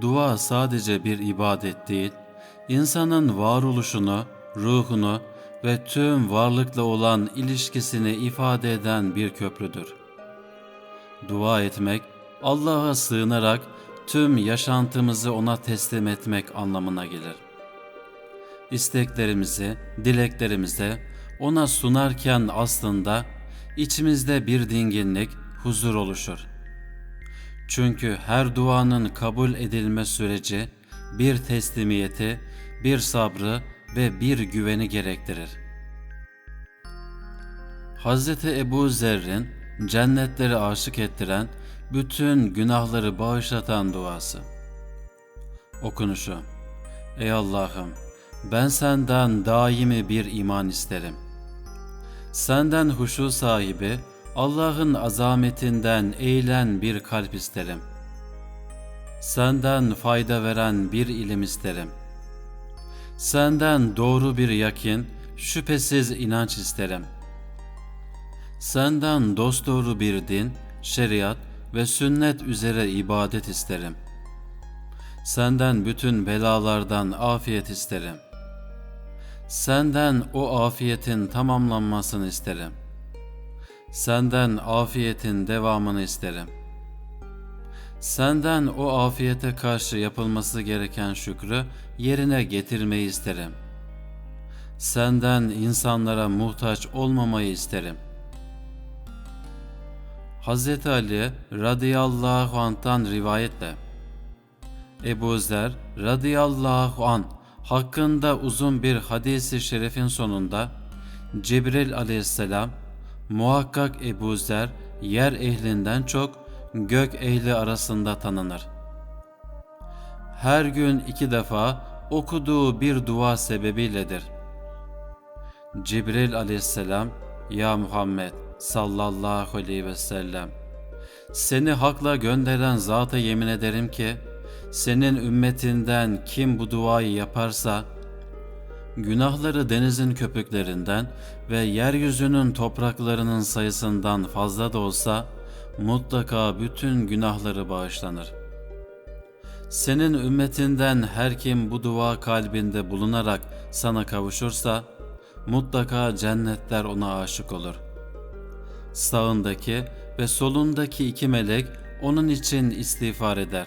Dua sadece bir ibadet değil, insanın varoluşunu, ruhunu ve tüm varlıkla olan ilişkisini ifade eden bir köprüdür. Dua etmek, Allah'a sığınarak tüm yaşantımızı ona teslim etmek anlamına gelir. İsteklerimizi, dileklerimizi ona sunarken aslında içimizde bir dinginlik, huzur oluşur. Çünkü her duanın kabul edilme süreci bir teslimiyeti, bir sabrı ve bir güveni gerektirir. Hz. Ebu Zerr'in cennetleri aşık ettiren, bütün günahları bağışlatan duası. Okunuşu Ey Allah'ım! Ben senden daimi bir iman isterim. Senden huşu sahibi, Allah'ın azametinden eğilen bir kalp isterim. Senden fayda veren bir ilim isterim. Senden doğru bir yakin, şüphesiz inanç isterim. Senden dosdoğru bir din, şeriat ve sünnet üzere ibadet isterim. Senden bütün belalardan afiyet isterim. Senden o afiyetin tamamlanmasını isterim. Senden afiyetin devamını isterim. Senden o afiyete karşı yapılması gereken şükrü yerine getirmeyi isterim. Senden insanlara muhtaç olmamayı isterim. Hz. Ali radıyallahu anh'tan rivayetle Ebu Zer radıyallahu an hakkında uzun bir hadisi şerifin sonunda Cibril aleyhisselam muhakkak Ebu Zer yer ehlinden çok gök ehli arasında tanınır. Her gün iki defa okuduğu bir dua sebebiyledir. Cibril aleyhisselam Ya Muhammed sallallahu aleyhi ve sellem seni hakla gönderen zata yemin ederim ki senin ümmetinden kim bu duayı yaparsa günahları denizin köpüklerinden ve yeryüzünün topraklarının sayısından fazla da olsa mutlaka bütün günahları bağışlanır. Senin ümmetinden her kim bu dua kalbinde bulunarak sana kavuşursa mutlaka cennetler ona aşık olur. Sağındaki ve solundaki iki melek onun için istiğfar eder.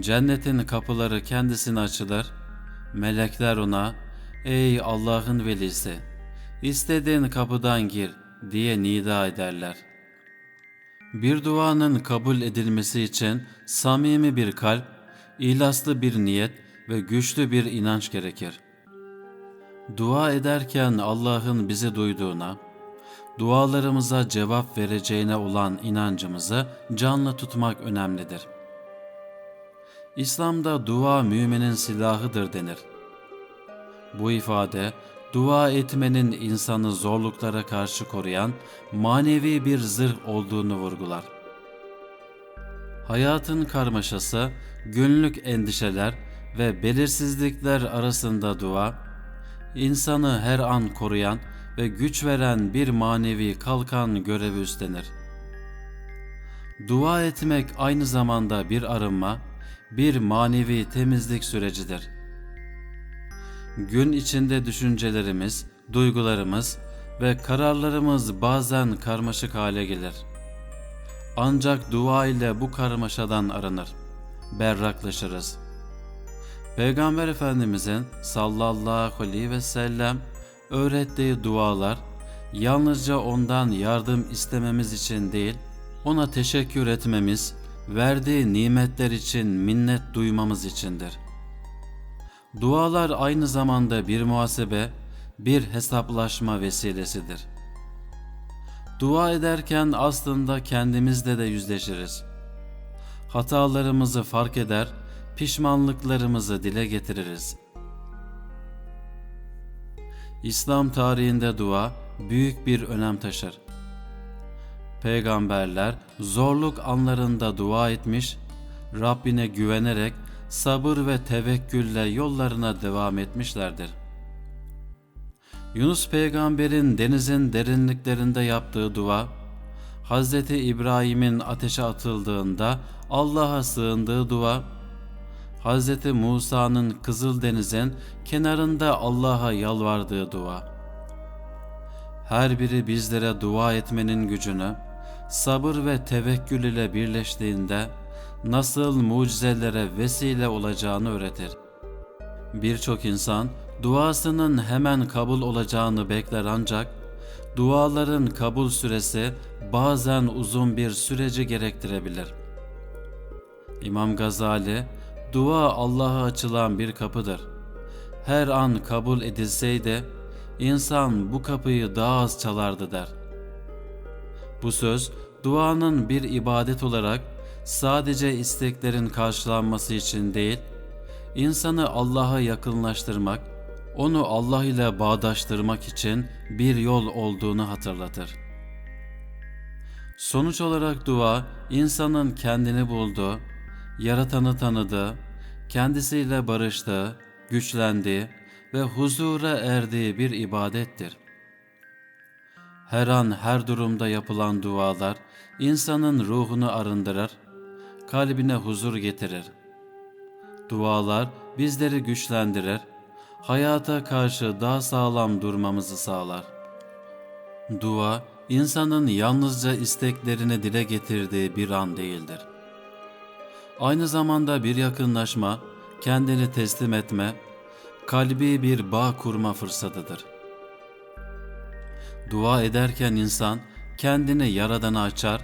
Cennetin kapıları kendisine açılır. Melekler ona, ''Ey Allah'ın velisi, istediğin kapıdan gir.'' diye nida ederler. Bir duanın kabul edilmesi için samimi bir kalp, ihlaslı bir niyet ve güçlü bir inanç gerekir. Dua ederken Allah'ın bizi duyduğuna, dualarımıza cevap vereceğine olan inancımızı canlı tutmak önemlidir. İslam'da dua müminin silahıdır denir. Bu ifade dua etmenin insanı zorluklara karşı koruyan manevi bir zırh olduğunu vurgular. Hayatın karmaşası, günlük endişeler ve belirsizlikler arasında dua, insanı her an koruyan ve güç veren bir manevi kalkan görevi üstlenir. Dua etmek aynı zamanda bir arınma, bir manevi temizlik sürecidir. Gün içinde düşüncelerimiz, duygularımız ve kararlarımız bazen karmaşık hale gelir. Ancak dua ile bu karmaşadan arınır, berraklaşırız. Peygamber Efendimizin sallallahu aleyhi ve sellem öğrettiği dualar yalnızca ondan yardım istememiz için değil, ona teşekkür etmemiz, verdiği nimetler için minnet duymamız içindir. Dualar aynı zamanda bir muhasebe, bir hesaplaşma vesilesidir. Dua ederken aslında kendimizle de yüzleşiriz. Hatalarımızı fark eder, pişmanlıklarımızı dile getiririz. İslam tarihinde dua büyük bir önem taşır. Peygamberler zorluk anlarında dua etmiş, Rabbine güvenerek sabır ve tevekkülle yollarına devam etmişlerdir. Yunus peygamberin denizin derinliklerinde yaptığı dua, Hz. İbrahim'in ateşe atıldığında Allah'a sığındığı dua, Hz. Musa'nın Kızıldeniz'in kenarında Allah'a yalvardığı dua. Her biri bizlere dua etmenin gücünü, sabır ve tevekkül ile birleştiğinde nasıl mucizelere vesile olacağını öğretir. Birçok insan duasının hemen kabul olacağını bekler ancak duaların kabul süresi bazen uzun bir süreci gerektirebilir. İmam Gazali, dua Allah'a açılan bir kapıdır. Her an kabul edilseydi, insan bu kapıyı daha az çalardı der. Bu söz, duanın bir ibadet olarak sadece isteklerin karşılanması için değil, insanı Allah'a yakınlaştırmak, onu Allah ile bağdaştırmak için bir yol olduğunu hatırlatır. Sonuç olarak dua, insanın kendini bulduğu, yaratanı tanıdığı, kendisiyle barıştığı, güçlendiği ve huzura erdiği bir ibadettir. Her an her durumda yapılan dualar insanın ruhunu arındırır, kalbine huzur getirir. Dualar bizleri güçlendirir, hayata karşı daha sağlam durmamızı sağlar. Dua, insanın yalnızca isteklerini dile getirdiği bir an değildir. Aynı zamanda bir yakınlaşma, kendini teslim etme, kalbi bir bağ kurma fırsatıdır. Dua ederken insan kendini Yaradan'a açar,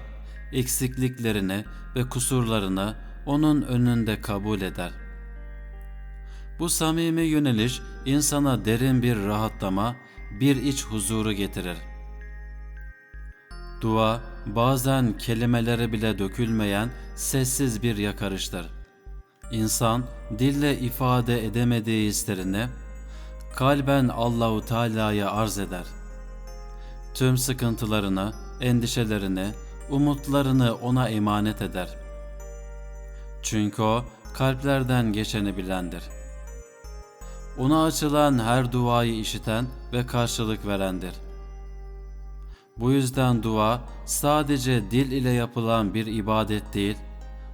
eksikliklerini ve kusurlarını onun önünde kabul eder. Bu samimi yöneliş insana derin bir rahatlama, bir iç huzuru getirir. Dua bazen kelimelere bile dökülmeyen sessiz bir yakarıştır. İnsan dille ifade edemediği hislerini kalben Allahu Teala'ya arz eder. Tüm sıkıntılarını, endişelerini, umutlarını ona emanet eder. Çünkü o kalplerden geçeni bilendir. Ona açılan her duayı işiten ve karşılık verendir. Bu yüzden dua sadece dil ile yapılan bir ibadet değil,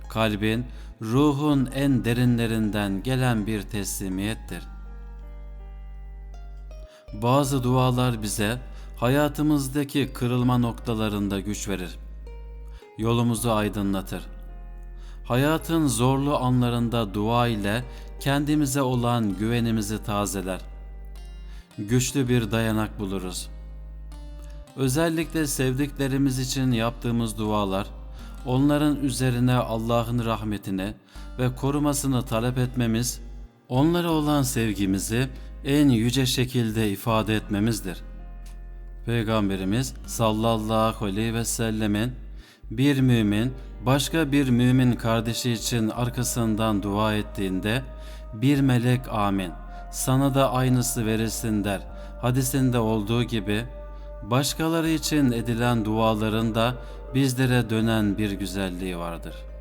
kalbin, ruhun en derinlerinden gelen bir teslimiyettir. Bazı dualar bize hayatımızdaki kırılma noktalarında güç verir. Yolumuzu aydınlatır. Hayatın zorlu anlarında dua ile kendimize olan güvenimizi tazeler. Güçlü bir dayanak buluruz. Özellikle sevdiklerimiz için yaptığımız dualar, onların üzerine Allah'ın rahmetini ve korumasını talep etmemiz, onlara olan sevgimizi en yüce şekilde ifade etmemizdir. Peygamberimiz sallallahu aleyhi ve sellemin bir mümin başka bir mümin kardeşi için arkasından dua ettiğinde bir melek amin sana da aynısı verilsin der. Hadisinde olduğu gibi başkaları için edilen duaların da bizlere dönen bir güzelliği vardır.''